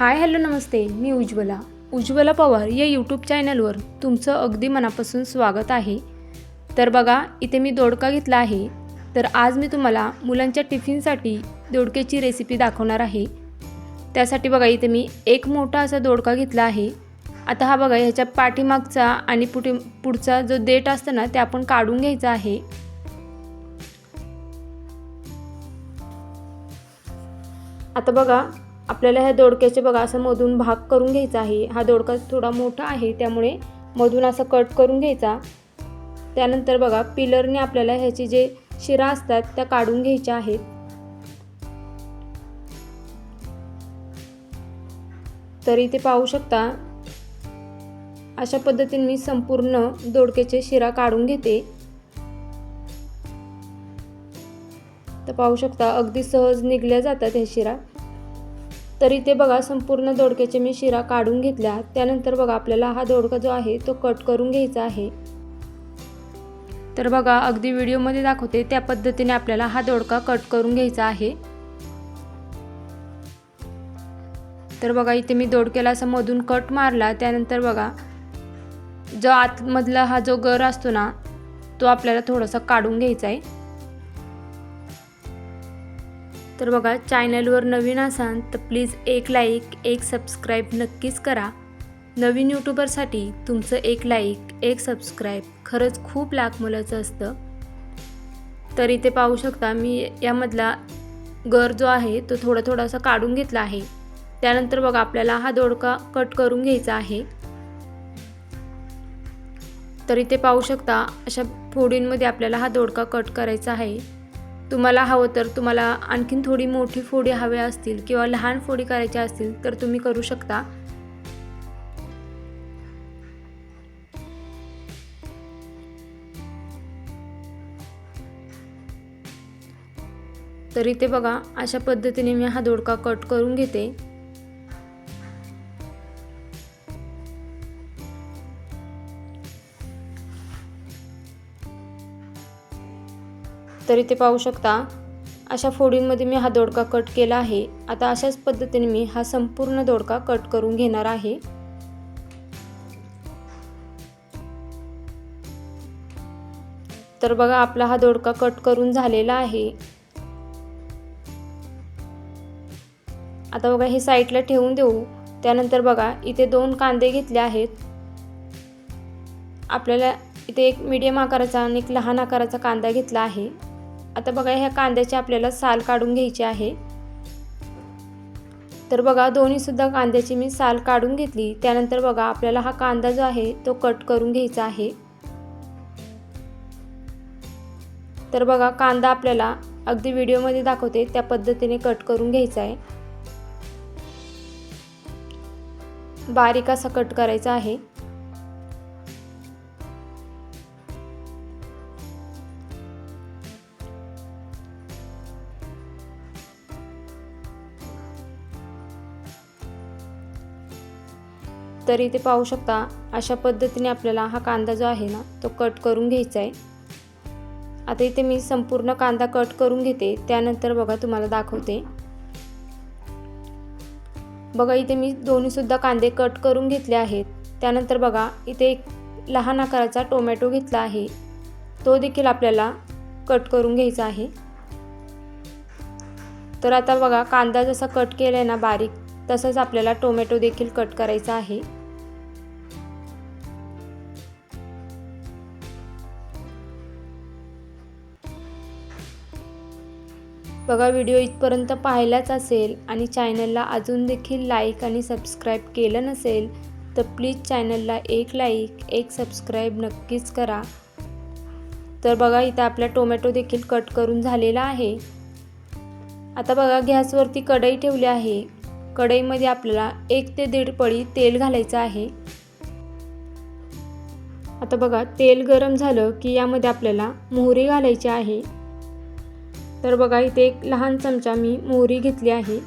हाय hello नमस्ते. मी उज्ज्वला. उज्ज्वला पवार या यूट्यूब चॅनलवर तुमचं अगदी मनापासून स्वागत आहे. तर बघा इथे मी दोडका घेतला आहे. तर आज मी तुम्हाला मुलांच्या टिफिनसाठी दोडक्याची रेसिपी दाखवणार आहे. त्यासाठी बघा इथे मी एक मोठा असा दोडका घेतला आहे. आता हा बघा ह्याच्या पाठीमागचा आणि पुढे पुढचा जो देठ असतं ना ते आपण काढून घ्यायचा आहे. आता बघा आपल्याला ह्या दोडक्याचे बघा असं मधून भाग करून घ्यायचा आहे. हा दोडका थोडा मोठा आहे त्यामुळे मधून असं कट करून घ्यायचा. त्यानंतर बघा पिलरने आपल्याला ह्याचे जे शिरा असतात त्या काढून घ्यायच्या आहेत. तर इथे पाहू शकता अशा पद्धतीने मी संपूर्ण दोडक्याचे शिरा काढून घेते. तर पाहू शकता अगदी सहज निघल्या जातात हे शिरा. तर इथे बघा संपूर्ण दोडक्याचे मी शिरा काढून घेतल्या. त्यानंतर बघा आपल्याला हा दोडका जो आहे तो कट करून घ्यायचा आहे. तर बघा अगदी व्हिडिओमध्ये दाखवते त्या पद्धतीने आपल्याला हा दोडका कट करून घ्यायचा आहे. तर बघा इथे मी दोडक्याला असं मधून कट मारला. त्यानंतर बघा जो आतमधला हा जो गर असतो ना तो आपल्याला थोडासा काढून घ्यायचा आहे. तर बघा चॅनलवर नवीन असाल तर प्लीज एक लाईक एक सबस्क्राईब नक्कीच करा. नवीन यूट्यूबरसाठी तुमचं एक लाईक एक सबस्क्राईब खरंच खूप लाख मुलाचं असतं. तर इथे पाहू शकता मी यामधला गर जो आहे तो थोडा थोडासा काढून घेतला आहे. त्यानंतर बघा आपल्याला हा दोडका कट करून घ्यायचा आहे. तर इथे पाहू शकता अशा फोडींमध्ये आपल्याला हा दोडका कट करायचा आहे. तुम्हाला हवं तर तुम्हाला आणखीन थोडी मोठी फोडी हव्या असतील किंवा लहान फोडी करायच्या असतील तर तुम्ही करू शकता. तर इथे बघा अशा पद्धतीने मी हा दोडका कट करून घेते. तर इथे पाहू शकता. अशा फोडींमध्ये मी हा दोडका कट केला आहे. आता अशाच पद्धतीने मी हा संपूर्ण दोडका कट करून घेणार आहे. तर बघा आपला हा दोडका कट करून झालेला आहे. आता बघा हे साईडला ठेवून देऊ. त्यानंतर बघा इथे दोन कांदे घेतले आहेत. आपल्याला इथे एक मीडियम आकाराचा आणि एक लहान आकाराचा कांदा घेतला आहे. आता बघा ह्या कांद्याची आपल्याला साल काढून घ्यायची आहे. तर बघा दोन्हीसुद्धा कांद्याची मी साल काढून घेतली. त्यानंतर बघा आपल्याला हा कांदा जो आहे तो कट करून घ्यायचा आहे. तर बघा कांदा आपल्याला अगदी व्हिडिओमध्ये दाखवते त्या पद्धतीने कट करून घ्यायचा आहे. बारीक असा कट करायचा आहे. तर इथे पाहू शकता अशा पद्धतीने आपल्याला हा कांदा जो आहे ना तो कट करून घ्यायचा आहे आता इथे मी संपूर्ण कांदा कट करून घेते त्यानंतर बघा तुम्हाला दाखवते. बघा इथे मी दोन्हीसुद्धा कांदे कट करून घेतले आहेत. त्यानंतर बघा इथे एक लहान आकाराचा टोमॅटो घेतला आहे. तो देखील आपल्याला कट करून घ्यायचा आहे. तर आता बघा कांदा जसा कट केला आहे ना बारीक तसंच आपल्याला टोमॅटो देखील कट करायचा आहे. बघा व्हिडिओ इथपर्यंत पाहिलाच असेल आणि चॅनलला अजून देखील लाईक आणि सबस्क्राईब केलं नसेल तर प्लीज चॅनलला एक लाईक एक सबस्क्राईब नक्कीच करा. तर बघा इथं आपला टोमॅटो देखील कट करून झालेला आहे. आता बघा गॅसवरती कढई ठेवली आहे. कढईमध्ये आपल्याला एक ते दीड पळी तेल घालायचं आहे. आता बघा तेल गरम झालं की यामध्ये आपल्याला मोहरी घालायची आहे. तर बघा इथे एक लहान चमचा मी मोहरी घेतली आहे.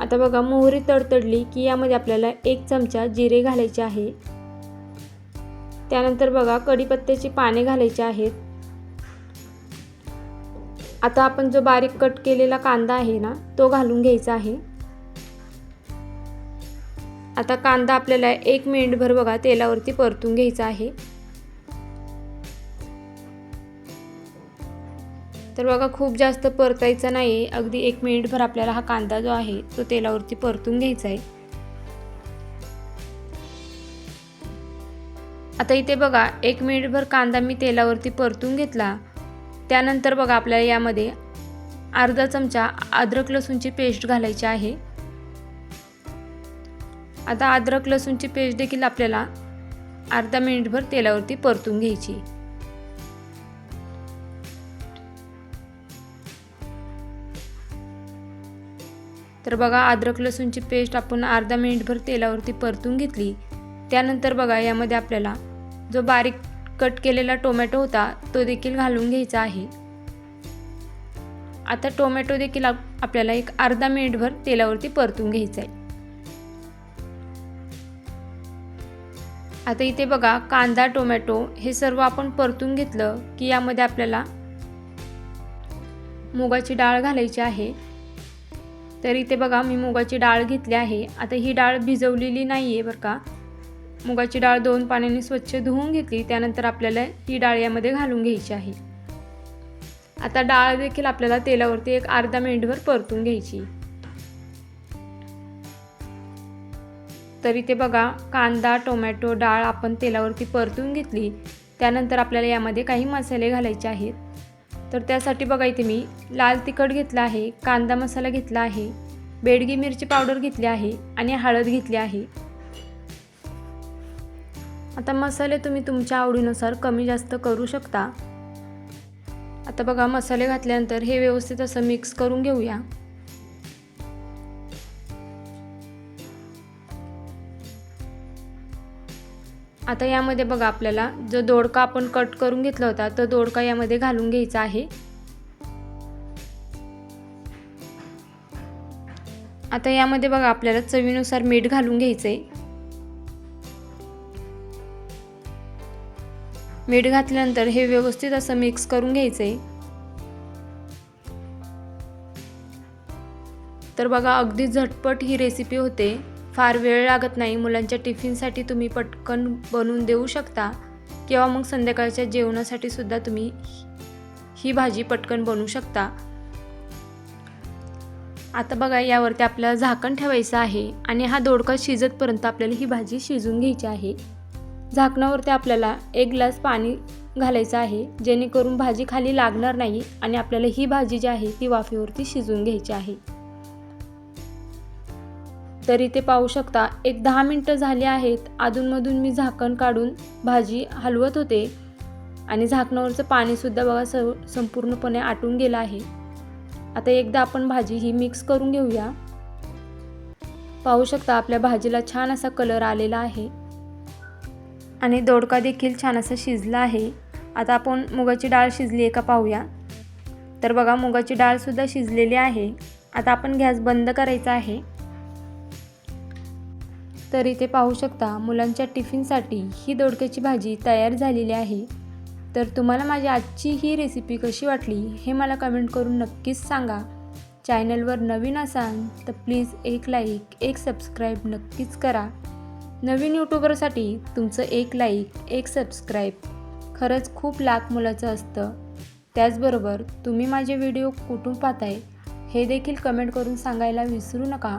आता बघा मोहरी तडतडली की यामध्ये आपल्याला एक चमचा जिरे घालायचे आहे. त्यानंतर बघा कढीपत्त्याची पाने घालायची आहेत. आता आपण जो बारीक कट केलेला कांदा आहे ना तो घालून घ्यायचा आहे. आता कांदा आपल्याला एक मिनिटभर बघा तेलावरती परतून घ्यायचा आहे. तर बघा खूप जास्त परतायचं नाही. अगदी एक मिनिटभर आपल्याला हा कांदा जो आहे तो तेलावरती परतून घ्यायचा आहे. आता इथे बघा एक मिनिटभर कांदा मी तेलावरती परतून घेतला. त्यानंतर बघा आपल्याला यामध्ये अर्धा चमचा अद्रक लसूणची पेस्ट घालायची आहे. आता अद्रक लसूणची पेस्ट देखील आपल्याला अर्धा मिनिटभर तेलावरती परतून घ्यायची. तर बघा अद्रक लसूणची पेस्ट आपण अर्धा मिनिटभर तेलावरती परतून घेतली. त्यानंतर बघा यामध्ये आपल्याला जो बारीक कट केलेला टोमॅटो होता तो देखील घालून घ्यायचा आहे. आता टोमॅटो देखील आपल्याला एक अर्धा मिनिटभर तेलावरती परतून घ्यायचा आहे. आता इथे बघा कांदा टोमॅटो हे सर्व आपण परतून घेतलं की यामध्ये आपल्याला मुगाची डाळ घालायची आहे. तर इथे बघा मी मुगाची डाळ घेतली आहे. आता ही डाळ भिजवलेली नाही आहे बरं का. मुगाची डाळ दोन पाण्याने स्वच्छ धुवून घेतली. त्यानंतर आपल्याला ही डाळ यामध्ये घालून घ्यायची आहे. आता डाळ देखील आपल्याला तेलावरती एक अर्धा मिनिटभर परतून घ्यायची. तर इथे बघा कांदा टोमॅटो डाळ आपण तेलावरती परतून घेतली. त्यानंतर आपल्याला यामध्ये काही मसाले घालायचे आहेत. तर त्यासाठी बघा इथे मी लाल तिखट घेतला आहे कांदा मसाला घेतला आहे बेडगी मिरची पावडर घेतली आहे आणि हळद घेतली आहे. आता मसाले तुम्ही तुमच्या आवडीनुसार कमी जास्त करू शकता. आता बघा मसाले घातल्यानंतर हे व्यवस्थित असं मिक्स करून घेऊया. आता यामध्ये बघा आपल्याला जो दोडका आपण कट करून घेतला होता तो दोडका यामध्ये घालून घ्यायचा आहे. आता यामध्ये बघा आपल्याला चवीनुसार मीठ घालून घ्यायचंय. मीठ घातल्यानंतर हे व्यवस्थित असं मिक्स करून घ्यायचंय. तर बघा अगदी झटपट ही रेसिपी होते. फार वेळ लागत नाही. मुलांच्या टिफिनसाठी तुम्ही पटकन बनवून देऊ शकता किंवा मग संध्याकाळच्या जेवणासाठी सुद्धा तुम्ही ही भाजी पटकन बनवू शकता. आता बघा यावरती आपल्याला झाकण ठेवायचं आहे आणि हा दोडका शिजतपर्यंत आपल्याला ही भाजी शिजून घ्यायची आहे. झाकणावरती आपल्याला एक ग्लास पाणी घालायचं आहे जेणेकरून भाजी खाली लागणार नाही आणि आपल्याला ही भाजी जी आहे ती वाफेवरती शिजून घ्यायची आहे. तरी ते पाहू शकता. एक दहा मिनटं झाली आहेत. अधूनमधून मी झाकण काढून भाजी हलवत होते. आणि झाकणावरचं पाणीसुद्धा बघा स संपूर्णपणे आटून गेलं आहे. आता एकदा आपण भाजी ही मिक्स करून घेऊया. पाहू शकता आपल्या भाजीला छान असा कलर आलेला आहे. आणि दोडका देखील छान असा शिजला आहे. आता आपण मुगाची डाळ शिजली आहे का पाहूया. तर बघा मुगाची डाळसुद्धा शिजलेली आहे. आता आपण गॅस बंद करायचा आहे. तर इथे पाहू शकता मुलांच्या टिफिनसाठी ही दोडक्याची भाजी तयार झालेली आहे. तर तुम्हाला माझी आजची ही रेसिपी कशी वाटली हे मला कमेंट करून नक्कीच सांगा. चॅनलवर नवीन असाल तर प्लीज एक लाईक एक सबस्क्राईब नक्कीच करा. नवीन यूट्यूबरसाठी तुमचं एक लाईक एक सबस्क्राईब खरंच खूप लाख मुलाचं असतं. त्याचबरोबर तुम्ही माझे व्हिडिओ कुठून पाहताय हे देखील कमेंट करून सांगायला विसरू नका.